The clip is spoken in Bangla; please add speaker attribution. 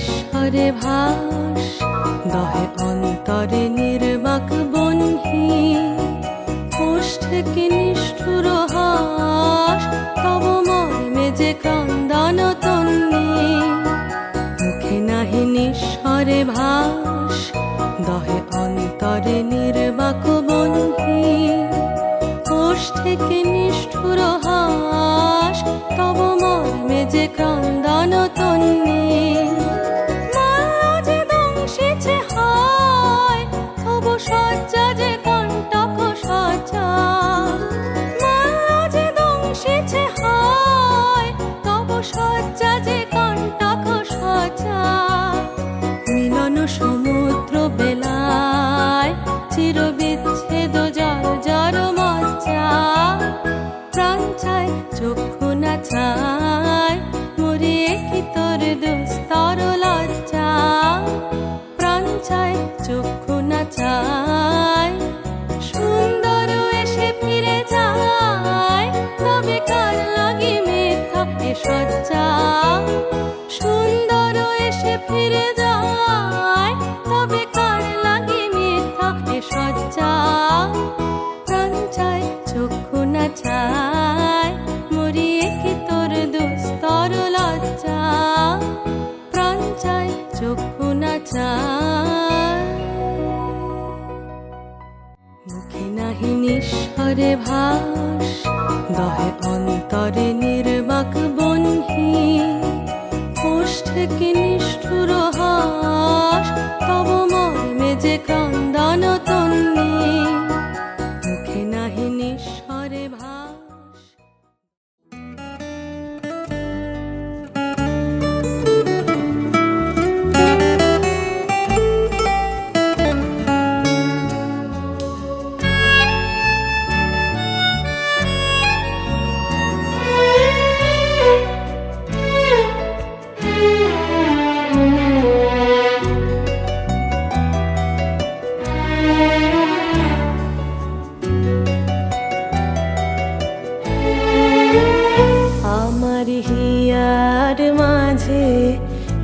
Speaker 1: নিঃস্বরে ভাস, দহে অন্তরে নির্বাক বনহি। ওষ্ঠে নিষ্ঠুর হাস, তব মর্মে যে ক্রন্দন তন্নি। মুখে নাহি নিঃস্বরে ভাস, দহে অন্তরে নির্বাক বনহি। ওষ্ঠে নিষ্ঠুর হাস, তব মর্মে যে ক্রন্দন সমুদ্র বেলায় চির বিচ্ছেদ জর মজ্জা। প্রাণ চায় চক্ষু না চায় মরিয়ে কি তোর দুস্তর লজ্জা? প্রাণ চায় চক্ষু না চায় সুন্দর এসে ফিরে যায়। তবে কার লাগি মেথা এ সজ্জা সুন্দর এসে ফিরে যায়। মরিয়ে কি তোর দুস্তর লজ্জা? প্রাণ চক্ষু না চায়। মুখে ভাস, দহে অন্তরে নির্বাক বনহি ওষ্ঠে নিষ্ঠুর